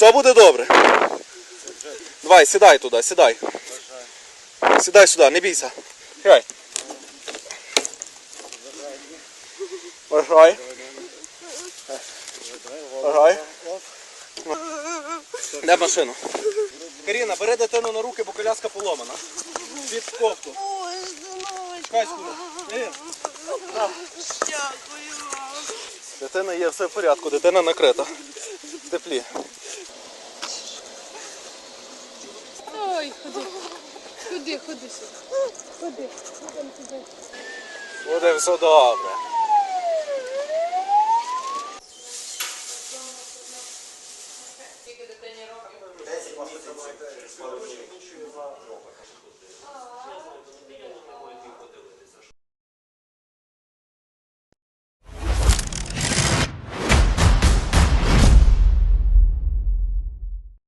Все буде добре. Давай, сідай туди, сідай. Сідай сюди, не бійся. Сідай. Бажай. Бажай. Де машину? Каріна, бери дитину на руки, бо коляска поломана. Під кофту. Ой. Чекай скоро. Дякую вам. Дитина є, все в порядку, дитина накрита. В теплі. Ой, ходи. Ходи, ходи сюди. Ходи. ходи. туди. Буде все добре.